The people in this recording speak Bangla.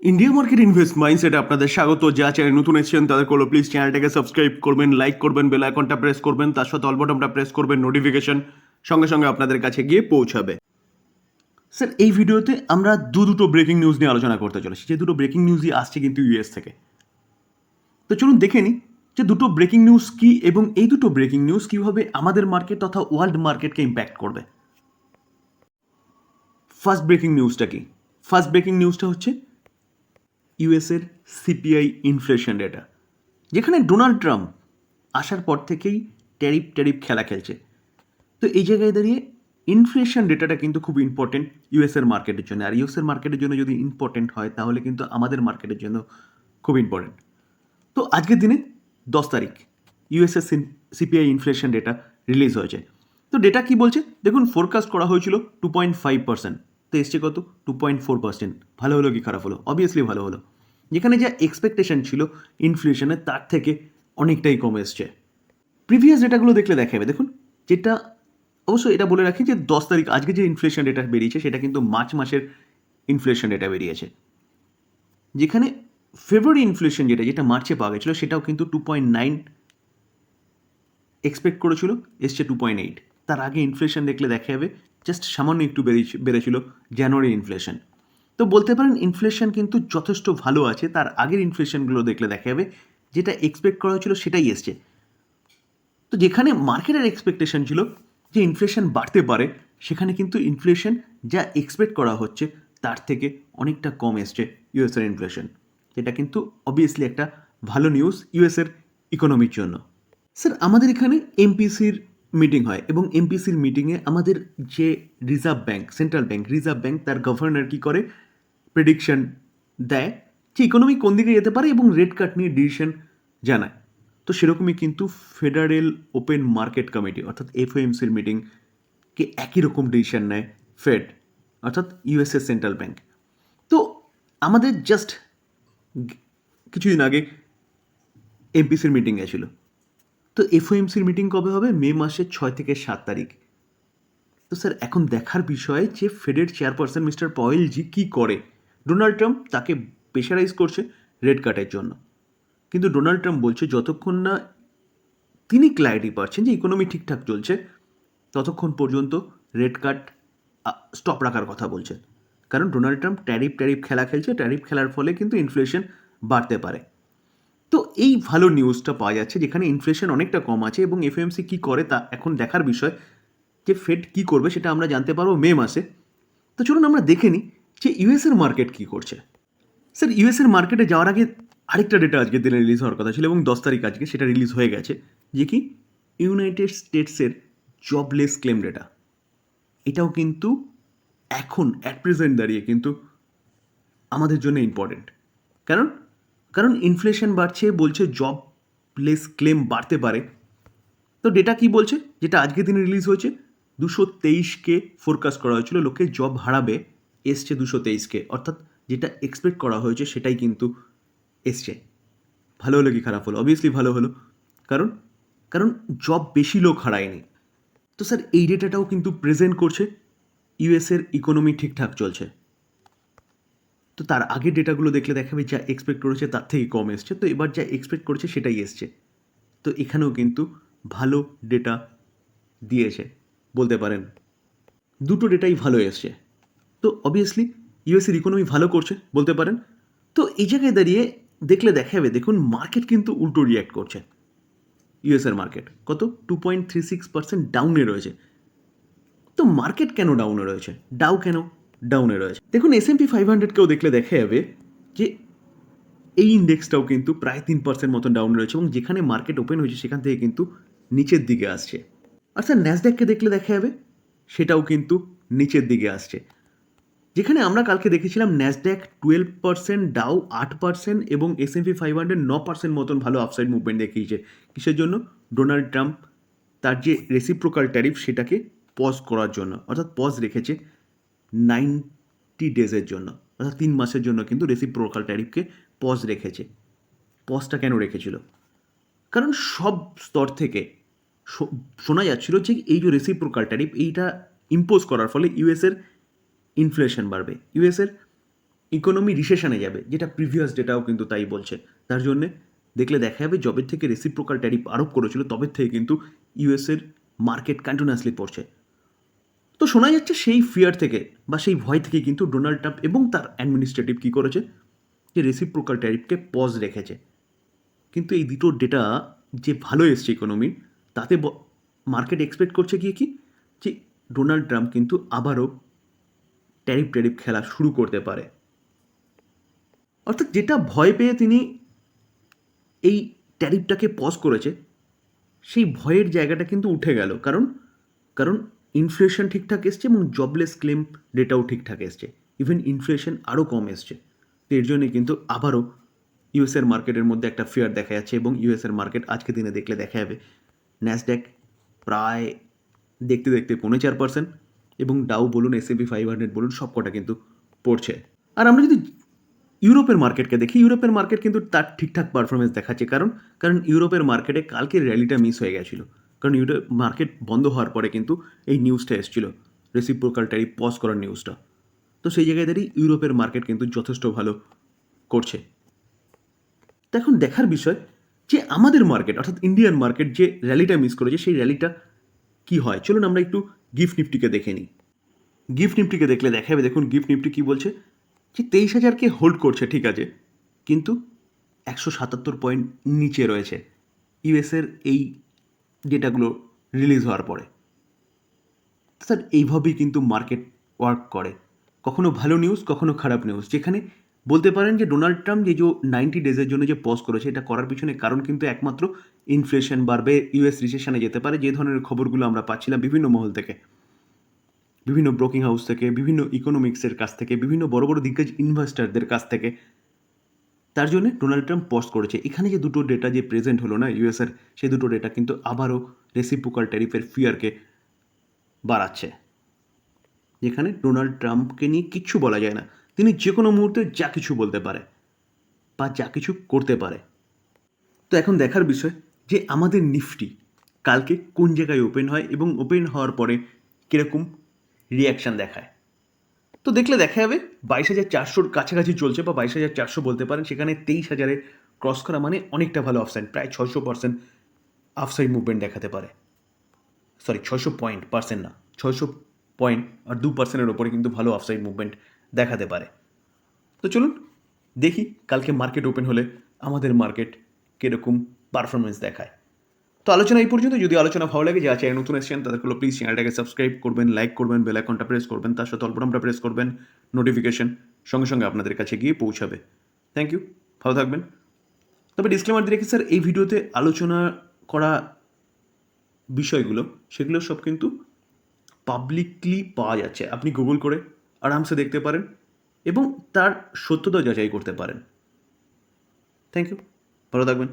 ইন্ডিয়া মার্কেট ইনভেস্ট মাইন্ডসেটে আপনাদের স্বাগত। যা চ্যানেল নতুন এসেছেন, তাদের করল প্লিজ চ্যানেলটাকে সাবস্ক্রাইব করবেন লাইক করবেন বেল আইকনটা প্রেস করবেন, তার সাথে অল বটনটা প্রেস করবেন নোটিফিকেশন সঙ্গে সঙ্গে আপনাদের কাছে গিয়ে পৌঁছাবে। স্যার এই ভিডিওতে আমরা দু দুটো ব্রেকিং নিউজ নিয়ে আলোচনা করতে চলেছি। যে দুটো ব্রেকিং নিউজই আসছে কিন্তু ইউএস থেকে। তো চলুন দেখে নিই যে দুটো ব্রেকিং নিউজ কী এবং এই দুটো ব্রেকিং নিউজ কীভাবে আমাদের মার্কেট তথা ওয়ার্ল্ড মার্কেটকে ইম্প্যাক্ট করবে। ফার্স্ট ব্রেকিং নিউজটা কি? ফার্স্ট ব্রেকিং নিউজটা হচ্ছে ইউএসের সিপিআই ইনফ্লেশন ডেটা যেখানে ডোনাল্ড ট্রাম্প আসার পর থেকেই ট্যারিফ ট্যারিফ খেলা খেলছে। তো এই জায়গায় দাঁড়িয়ে ইনফ্লেশন ডেটাটা কিন্তু খুব ইম্পর্টেন্ট ইউএসের মার্কেটের জন্য। আর ইউএসের মার্কেটের জন্য যদি ইম্পর্টেন্ট হয়, তাহলে কিন্তু আমাদের মার্কেটের জন্য খুব ইম্পর্টেন্ট তো আজকের দিনে দশ তারিখ ইউএসএর সিপিআই ইনফ্লেশন ডেটা রিলিজ হয়েছে। তো ডেটা কি বলছে? দেখুন ফোরকাস্ট করা হয়েছিল টু পয়েন্ট ফাইভ পার্সেন্ট তো এসছে কত? টু পয়েন্ট ফোর পার্সেন্ট ভালো হলো কি খারাপ হলো? অবভিয়াসলি ভালো হলো। যেখানে যা এক্সপেকটেশন ছিল ইনফ্লেশনের তার থেকে অনেকটাই কমে এসছে। প্রিভিয়াস ডেটাগুলো দেখলে দেখা যাবে দেখুন, যেটা, অবশ্য এটা বলে রাখি যে দশ তারিখ আজকে যে ইনফ্লেশন ডেটা বেরিয়েছে, সেটা কিন্তু মার্চ মাসের ইনফ্লেশন ডেটা বেরিয়েছে। যেখানে ফেব্রুয়ারি ইনফ্লেশন যেটা যেটা মার্চে পাওয়া গেছিল, সেটাও কিন্তু টু পয়েন্ট নাইন এক্সপেক্ট করেছিল, এসছে টু পয়েন্ট এইট তার আগে ইনফ্লেশন দেখলে দেখা যাবে জাস্ট সামান্য একটু বেরিয়ে বেড়েছিল জানুয়ারি ইনফ্লেশন তো বলতে পারেন ইনফ্লেশন কিন্তু যথেষ্ট ভালো আছে, তার আগের ইনফ্লেশনগুলো দেখলে দেখা যাবে, যেটা এক্সপেক্ট করা হয়েছিল সেটাই এসছে। তো যেখানে মার্কেটের এক্সপেকটেশন ছিল যে ইনফ্লেশন বাড়তে পারে, সেখানে কিন্তু ইনফ্লেশন যা এক্সপেক্ট করা হচ্ছে, তার থেকে অনেকটা কম এসছে ইউএসের ইনফ্লেশন যেটা কিন্তু অবভিয়াসলি একটা ভালো নিউজ ইউএসের ইকোনমির জন্য। স্যার আমাদের এখানে এমপিসির মিটিং হয় এবং এমপিসির মিটিংয়ে আমাদের যে reserve bank central bank reserve bank তার গভর্নর কী করে? প্রেডিকশন দেয় যে ইকোনমি কোন দিকে যেতে পারে এবং রেড কাট নিয়ে ডিসিশন জানায়। তো সেরকমই কিন্তু ফেডারেল ওপেন মার্কেট কমিটি অর্থাৎ এফওএমসির মিটিংকে একই রকম ডিসিশন নেয় ফেড অর্থাৎ ইউএসএ সেন্ট্রাল ব্যাঙ্ক তো আমাদের জাস্ট কিছুদিন আগে এমপিসির মিটিং গেছিল তো এফওএমসির মিটিং কবে হবে? মে মাসের ছয় থেকে সাত তারিখ। তো স্যার, এখন দেখার বিষয় যে ফেডের চেয়ারপারসন মিস্টার পয়েল জি কী করে? ডোনাল্ড ট্রাম্প তাকে প্রেশারাইজ করছে রেড কার্ডের জন্য। কিন্তু ডোনাল্ড ট্রাম্প বলছে, যতক্ষণ না তিনি ক্ল্যারিটি পাচ্ছেন যে ইকোনমি ঠিকঠাক চলছে, ততক্ষণ পর্যন্ত রেড কার্ড স্টপ রাখার কথা বলছেন। কারণ ডোনাল্ড ট্রাম্প ট্যারিফ ট্যারিফ খেলা খেলছে। ট্যারিফ খেলার ফলে কিন্তু ইনফ্লেশন বাড়তে পারে। তো এই ভালো নিউজটা পাওয়া যাচ্ছে যেখানে ইনফ্লেশন অনেকটা কম আছে এবং এফএমসি কী করে তা এখন দেখার বিষয় যে ফেড কী করবে সেটা আমরা জানতে পারব মে মাসে। তো চলুন আমরা দেখে নিই যে ইউএসের মার্কেট কী করছে। স্যার ইউএসের মার্কেটে যাওয়ার আগে আরেকটা ডেটা আজকে দিনে রিলিজ হওয়ার কথা ছিল এবং দশ তারিখ আজকে সেটা রিলিজ হয়ে গেছে। যে কি? ইউনাইটেড স্টেটসের জবলেস ক্লেম ডেটা এটাও কিন্তু এখন অ্যাট প্রেজেন্ট দাঁড়িয়ে কিন্তু আমাদের জন্য ইম্পর্টেন্ট কারণ কারণ ইনফ্লেশন বাড়ছে বলছে জব জবলেস ক্লেম বাড়তে পারে। তো ডেটা কি বলছে? যেটা আজকের দিনে রিলিজ হয়েছে, দুশো তেইশকে ফোরকাস্ট করা হয়েছিল, লোকে জব হারাবে, এসছে দুশো তেইশকে অর্থাৎ যেটা এক্সপেক্ট করা হয়েছে সেটাই কিন্তু এসছে। ভালো হলো কি খারাপ হলো? অবভিয়াসলি ভালো হলো। কারণ কারণ জব বেশি লোক হারায়নি। তো স্যার এই ডেটাটাও কিন্তু প্রেজেন্ট করছে। ইউএসের ইকোনমি ঠিকঠাক চলছে। তো তার আগের ডেটাগুলো দেখলে দেখাবে যা এক্সপেক্ট করেছে তার থেকে কম এসছে। তো এবার যা এক্সপেক্ট করেছে সেটাই এসছে। তো এখানেও কিন্তু ভালো ডেটা দিয়েছে, বলতে পারেন। দুটো ডেটাই ভালো এসছে। তো অবভিয়াসলি ইউএসের ইকোনমি ভালো করছে, বলতে পারেন। তো এই জায়গায় দাঁড়িয়ে দেখলে দেখা যাবে, দেখুন মার্কেট কিন্তু উল্টো রিয়্যাক্ট করছে। ইউএসের মার্কেট কত? Two point three six percent ডাউনে রয়েছে। তো মার্কেট কেন ডাউনে রয়েছে? ডাউ কেন? ডাউনে রয়েছে। দেখুন এস এমপি ফাইভ হান্ড্রেডকেও দেখলে দেখা যাবে যে এই ইন্ডেক্সটাও কিন্তু প্রায় তিন পার্সেন্ট মতন ডাউন রয়েছে এবং যেখানে মার্কেট ওপেন হয়েছে সেখান থেকে কিন্তু নিচের দিকে আসছে। স্যার ন্যাসড্যাককে দেখলে দেখা যাবে, সেটাও কিন্তু নিচের দিকে আসছে। যেখানে আমরা কালকে দেখেছিলাম ন্যাসড্যাক টুয়েলভ পার্সেন্ট ডাউ আট পার্সেন্ট এবং S and P five hundred ন পার্সেন্ট মতন ভালো আপসাইড মুভমেন্ট দেখিয়েছে। কিসের জন্য? ডোনাল্ড ট্রাম্প তার যে রেসিপ্রোকাল ট্যারিফ সেটাকে পজ করার জন্য, অর্থাৎ পজ রেখেছে। নাইনটি ডেজের জন্য, অর্থাৎ তিন মাসের জন্য কিন্তু রেসিপ্রোকাল ট্যারিফকে পজ রেখেছে। পজটা কেন রেখেছিল? কারণ সব স্তর থেকে শোনা যাচ্ছিল যে এই যে রেসিপ্রোকাল ট্যারিফ এইটা ইম্পোজ করার ফলে ইউএসের ইনফ্লেশন বাড়বে। ইউএসের ইকোনমি রিসেশনে যাবে, যেটা প্রিভিয়াস ডেটাও কিন্তু তাই বলছে। তার জন্যে দেখলে দেখা যাবে জবের থেকে রেসিপ্রোকাল ট্যারিফ আরোপ করেছিল তবে থেকে কিন্তু ইউএসের মার্কেট কন্টিনিউয়াসলি পড়ছে। তো শোনা যাচ্ছে সেই ফিয়ার থেকে বা সেই ভয় থেকে কিন্তু ডোনাল্ড ট্রাম্প এবং তার অ্যাডমিনিস্ট্রেটিভ কী করেছে? যে রেসিপ্রোকাল ট্যারিফকে পজ রেখেছে। কিন্তু এই দুটো ডেটা যে ভালো এসছে ইকোনমির তাতে মার্কেট এক্সপেক্ট করছে গিয়ে কি? যে ডোনাল্ড ট্রাম্প কিন্তু আবারও ট্যারিফ ট্যারিফ খেলা শুরু করতে পারে। অর্থাৎ যেটা ভয় পেয়ে তিনি এই ট্যারিফটাকে পজ করেছে, সেই ভয়ের জায়গাটা কিন্তু উঠে গেল। কারণ কারণ ইনফ্লেশন ঠিকঠাক এসছে এবং জবলেস ক্লেম ডেটাও ঠিকঠাক এসছে। ইভেন ইনফ্লেশন আরও কম এসছে। তো এর জন্যে কিন্তু আবারও ইউএসের মার্কেটের মধ্যে একটা ফেয়ার দেখা যাচ্ছে এবং ইউএসের মার্কেট আজকে দিনে দেখলে দেখা যাবে ন্যাসড্যাক প্রায় দেখতে দেখতে পৌনে চার পার্সেন্ট এবং ডাউ বলুন এস এপি ফাইভ হান্ড্রেড বলুন সব কটা কিন্তু পড়ছে। আর আমরা যদি ইউরোপের মার্কেটকে দেখি, ইউরোপের মার্কেট কিন্তু তার ঠিকঠাক পারফরমেন্স দেখাচ্ছে। কারণ কারণ ইউরোপের মার্কেটে কালকে র্যালিটা মিস হয়ে গেছিল। কারণ ইউরোপ মার্কেট বন্ধ হওয়ার পরে কিন্তু এই নিউজটা এসেছিল। রেসিপ্রোকাল ট্যারিফ পজ করার নিউজটা তো সেই জায়গায় দাঁড়িয়ে ইউরোপের মার্কেট কিন্তু যথেষ্ট ভালো করছে। তো এখন দেখার বিষয় যে আমাদের মার্কেট অর্থাৎ ইন্ডিয়ান মার্কেট যে র্যালিটা মিস করেছে, সেই র্যালিটা কি হয়? চলুন আমরা একটু গিফট নিফটিকে দেখে নিই। গিফট নিফটিকে দেখলে দেখা যাবে দেখুন গিফট নিফটি কী বলছে যে তেইশ হাজারকে হোল্ড করছে, ঠিক আছে, কিন্তু একশো সাতাত্তর পয়েন্ট নিচে রয়েছে। ইউএসের এই ডেটাগুলো রিলিজ হওয়ার পরে। স্যার, এইভাবেই কিন্তু মার্কেট ওয়ার্ক করে। কখনো ভালো নিউজ কখনো খারাপ নিউজ যেখানে বলতে পারেন যে ডোনাল্ড ট্রাম্প যে যে নাইনটি ডেজের জন্য যে পজ করেছে, এটা করার পিছনে কারণ কিন্তু একমাত্র ইনফ্লেশন বাড়বে ইউএস রিসেশনে যেতে পারে। যে ধরনের খবরগুলো আমরা পাচ্ছিলাম বিভিন্ন মহল থেকে, বিভিন্ন ব্রোকিং হাউস থেকে, বিভিন্ন ইকোনমিক্সের কাছ থেকে, বিভিন্ন বড় বড় দিগ্গজ ইনভেস্টারদের কাছ থেকে তার জন্য ডোনাল্ড ট্রাম্প পোস্ট করেছে। এখানে যে দুটো ডেটা যে প্রেজেন্ট হলো না ইউএসের সেই দুটো ডেটা কিন্তু আবারও রেসিপ্রোকাল ট্যারিফের ফিয়ারকে বাড়াচ্ছে। যেখানে ডোনাল্ড ট্রাম্পকে নিয়ে কিচ্ছু বলা যায় না। তিনি যে কোনো মুহূর্তে যা কিছু বলতে পারে বা যা কিছু করতে পারে। তো এখন দেখার বিষয় যে আমাদের নিফটি কালকে কোন জায়গায় ওপেন হয় এবং ওপেন হওয়ার পরে কীরকম রিয়াকশান দেখায়। তো দেখলে দেখা যাবে বাইশ হাজার চারশোর কাছাকাছি চলছে বা বাইশ হাজার চারশো বলতে পারেন, সেখানে তেইশ হাজারে ক্রস করা মানে অনেকটা ভালো অফসাইড প্রায় ছশো পার্সেন্ট আফসাইড মুভমেন্ট দেখাতে পারে। সরি ছশো পয়েন্ট পার্সেন্ট না, ছয়শো পয়েন্ট আর দু পার্সেন্টের ওপরে কিন্তু ভালো অফসাইড মুভমেন্ট দেখাতে পারে। তো চলুন দেখি কালকে মার্কেট ওপেন হলে আমাদের মার্কেট কীরকম পারফরমেন্স দেখায়। তো আলোচনা এই পর্যন্ত। যদি আলোচনা ভালো লাগে, যা চ্যানেল নতুন এসেছেন তাদেরগুলো প্লিজ চ্যানেলটাকে সাবস্ক্রাইব করবেন লাইক করবেন বেল আইকনটা প্রেস করবেন, তার সাথে অল্পনামটা প্রেস করবেন নোটিফিকেশন সঙ্গে সঙ্গে আপনাদের কাছে গিয়ে পৌঁছাবে। থ্যাংক ইউ ভালো থাকবেন। তবে ডিসক্লেমার দিয়ে রেখে স্যার এই ভিডিওতে আলোচনা করা বিষয়গুলো, সেগুলো সব কিন্তু পাবলিকলি পাওয়া যাচ্ছে। আপনি গুগল করে আরামসে দেখতে পারেন এবং তার সত্যতা যাচাই করতে পারেন। থ্যাংক ইউ ভালো থাকবেন।